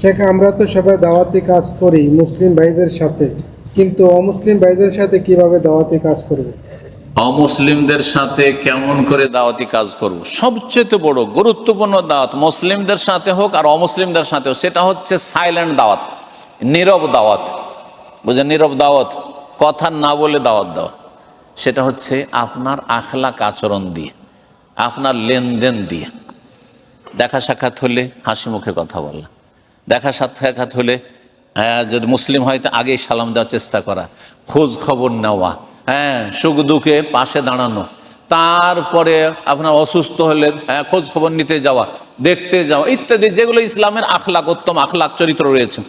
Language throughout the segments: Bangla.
শেখ, আমরা তো সবাই দাওয়াতি কাজ করি মুসলিম ভাইদের সাথে, কিন্তু অমুসলিম ভাইদের সাথে কীভাবে দাওয়াতি কাজ করবে? অমুসলিমদের সাথে কেমন করে দাওয়াতি কাজ করব? সবচেয়ে বড় গুরুত্বপূর্ণ দাওয়াত মুসলিমদের সাথে হোক আর অমুসলিমদের সাথে হোক, সেটা হচ্ছে সাইলেন্ট দাওয়াত, নীরব দাওয়াত। বুঝলেন? নীরব দাওয়াত, কথা না বলে দাওয়াত দেওয়া। সেটা হচ্ছে আপনার আখলাক আচরণ দিয়ে, আপনার লেনদেন দিয়ে। দেখা সাক্ষাৎ হলে হাসি মুখে কথা বলা দেখা সাক্ষাৎ হলে হ্যাঁ, যদি মুসলিম হয় তো আগেই সালাম দেওয়ার চেষ্টা করা। খোঁজ খবর নেওয়া। হ্যাঁ সুখ দুঃখে পাশে দাঁড়ানো। তারপরে আপনার অসুস্থ হলে হ্যাঁ, খোঁজ খবর নিতে যাওয়া দেখতে যাওয়া ইত্যাদি যেগুলো ইসলামের আখলাক উত্তম আখলাক চরিত্র রয়েছে।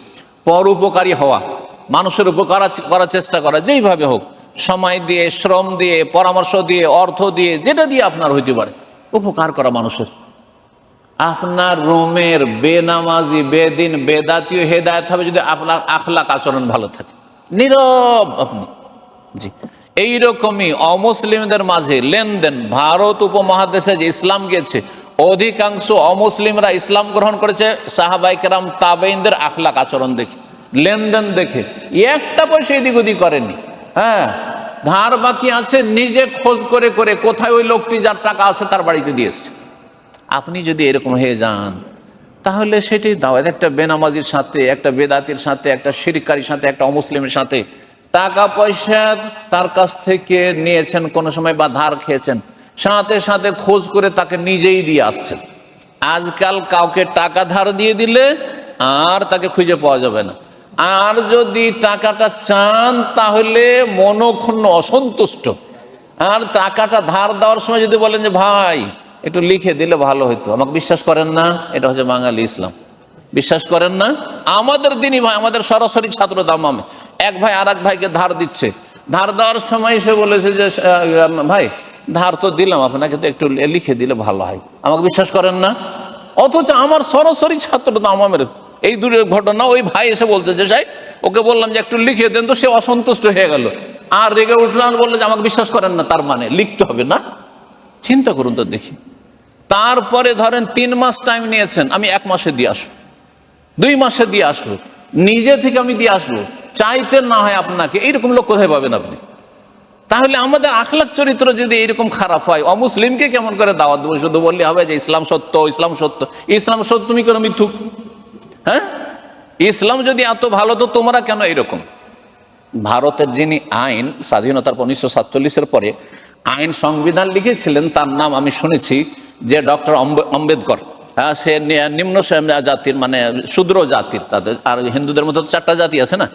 পর উপকারী হওয়া মানুষের উপকার করার চেষ্টা করা যেইভাবে হোক সময় দিয়ে শ্রম দিয়ে পরামর্শ দিয়ে অর্থ দিয়ে যেটা দিয়ে আপনার হইতে পারে উপকার করা মানুষের। আপনার রুমের বেনামাজি, বেদিন বেদাতীয় হেদায়ত হবে যদি আপনার আখলাক আচরণ ভালো থাকে। নীরব আপনি। জি। এইরকমই অমুসলিমদের মাঝে লেনদেন, ভারত উপমহাদেশে যে ইসলাম গেছে অধিকাংশ অমুসলিমরা ইসলাম গ্রহণ করেছে সাহাবাইকেরাম তাবেইনদের আখলাক আচরণ দেখে, লেনদেন দেখে। একটা পয়সা এদিক ওদিক করেনি। হ্যাঁ ধার বাকি আছে, নিজে খোঁজ করে করে কোথায় ওই লোকটি যার টাকা আছে তার বাড়িতে দিয়ে এসছে। আপনি যদি এরকম হয়ে যান, তাহলে সেটি দাওয়াত, একটা বেনামাজির সাথে, একটা বেদাতির সাথে, একটা শিরকারির সাথে, একটা অমুসলিমের সাথে, টাকা পয়সা তার কাছ থেকে নিয়েছেন কোনো সময় বা ধার খেয়েছেন, সাথে সাথে খোঁজ করে তাকে নিজেই দিয়ে আসছেন। আজকাল কাউকে টাকা ধার দিয়ে দিলে আর তাকে খুঁজে পাওয়া যাবে না। আর যদি টাকাটা চান, তাহলে মনক্ষুণ্ণ, অসন্তুষ্ট। আর টাকাটা ধার দেওয়ার সময় যদি বলেন যে, ভাই একটু লিখে দিলে ভালো হতো আমাকে বিশ্বাস করেন না, এটা হচ্ছে বাঙালি ইসলাম। বিশ্বাস করেন না? আমাদের দিনই ভাই, আমাদের সরাসরি ছাত্র দামামে এক ভাই আর ভাইকে ধার দিচ্ছে। ধার দেওয়ার সময় সে বলেছে যে ভাই, ধার তো দিলাম, আপনাকে তো একটু লিখে দিলে ভালো হয়। আমাকে বিশ্বাস করেন না? অথচ আমার সরাসরি ছাত্র দামামের এই দূরের ঘটনা, ওই ভাই এসে বলছে যে, সাহেব, ওকে বললাম যে একটু লিখে দেন তো, সে অসন্তুষ্ট হয়ে গেল। আর রেগে উঠলাম বলল যে, আমাকে বিশ্বাস করেন না, তার মানে লিখতে হবে না? চিন্তা করুন তো দেখি। তারপরে ধরেন তিন মাস টাইম নিয়েছেন, আমি এক মাসে দিয়ে আসব। দুই মাসে দিয়ে আসব। নিজে থেকে আমি দিয়ে আসব। চাইতে না হয় আপনাকে, এইরকম লোক কোথায় পাবেন আপনি? তাহলে আমাদের আখলাক চরিত্র যদি এরকম খারাপ হয়, অমুসলিমকে কেমন করে দাওয়াত দেবো? শুধু বললে হবে যে ইসলাম সত্য ইসলাম সত্য। ইসলাম সত্য তুমি কেন মিথ্যুক? হ্যাঁ? ইসলাম যদি এত ভালো, তো তোমরা কেন এরকম ভারতের যিনি আইন, স্বাধীনতার উনিশশো সাতচল্লিশের পরে আইন সংবিধান লিখেছিলেন তার নাম আমি শুনেছি যে ডক্টর আম্বেদকর হ্যাঁ, সে নিম্ন জাতির মানে শূদ্র জাতির তাদের আর হিন্দুদের মধ্যে তো চারটা জাতি আছে না?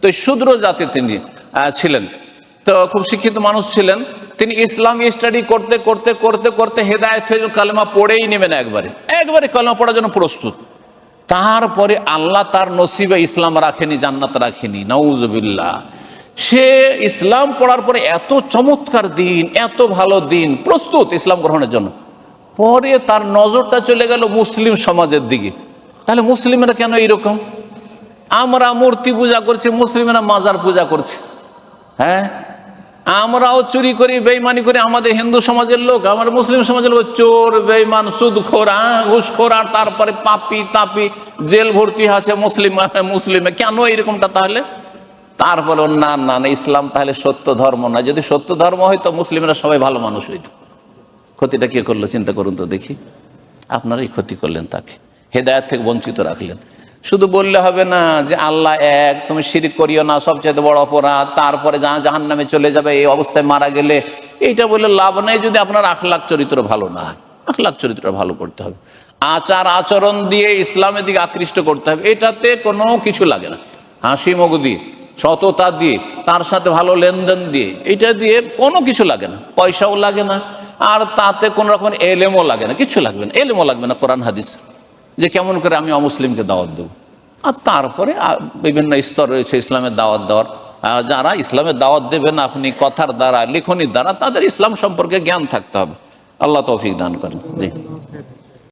তো এই শূদ্র জাতির তিনি ছিলেন। তো খুব শিক্ষিত মানুষ ছিলেন। তিনি ইসলাম স্টাডি করতে করতে করতে করতে হেদায়ত হয়ে কালেমা পড়েই নেবেন একবারে। একবারে কালেমা পড়ার জন্য প্রস্তুত। তারপরে আল্লাহ তার নসিবে ইসলাম রাখেনি জান্নাত রাখেনি। নউজবিল্লা সে ইসলাম পড়ার পরে এত চমৎকার দিন, এত ভালো দিন, প্রস্তুত ইসলাম গ্রহণের জন্য। পরে তার নজরটা চলে গেল মুসলিম সমাজের দিকে। তাহলে মুসলিমেরা কেন এইরকম? আমরা মূর্তি পূজা করছি, মুসলিমেরা মাজার পূজা করছে। হ্যাঁ? আমরাও চুরি করি বেইমানি করি, আমাদের হিন্দু সমাজের লোক, আমার মুসলিম সমাজের লোক চোর বেইমান সুদখোর ঘুষখোর আর তারপরে পাপি, তাপি, জেল ভর্তি আছে মুসলিম, মুসলিমে। কেন এইরকমটা তাহলে? তারপরে ও না না না, ইসলাম তাহলে সত্য ধর্ম না। যদি সত্য ধর্ম হইতো, মুসলিমরা সবাই ভালো মানুষ হইতো। ক্ষতিটা কে করল চিন্তা করুন তো দেখি। আপনারাই ক্ষতি করলেন তাকে। হেদায়ত থেকে বঞ্চিত রাখলেন। শুধু বললে হবে না যে আল্লাহ এক, তুমি শিরিক করিও না, সবচেয়ে বড় অপরাধ। তারপরে যা জাহান নামে চলে যাবে, এই অবস্থায় মারা গেলে এইটা বলে লাভ নেই যদি আপনার আখলাখ চরিত্র ভালো না হয়। আখলাখ চরিত্র ভালো করতে হবে। আচার, আচরণ দিয়ে ইসলামের দিকে আকৃষ্ট করতে হবে। এটাতে কোনো কিছু লাগে না। হাসি মুখ দিয়ে সততা দিয়ে, তার সাথে ভালো লেনদেন দিয়ে, এটা দিয়ে কোনো কিছু লাগে না, পয়সাও লাগে না, আর তাতে কোনো রকম এলেমও লাগে না, কিছু লাগবে না, এলেমও লাগবে না কোরআন, হাদিস, যে কেমন করে আমি অমুসলিমকে দাওয়াত দেবো। আর তারপরে বিভিন্ন স্তর রয়েছে ইসলামের দাওয়াত দেওয়ার যারা ইসলামের দাওয়াত দেবেন, আপনি কথার দ্বারা, লিখনির দ্বারা, তাদের ইসলাম সম্পর্কে জ্ঞান থাকতে হবে। আল্লাহ তৌফিক দান করেন। জি।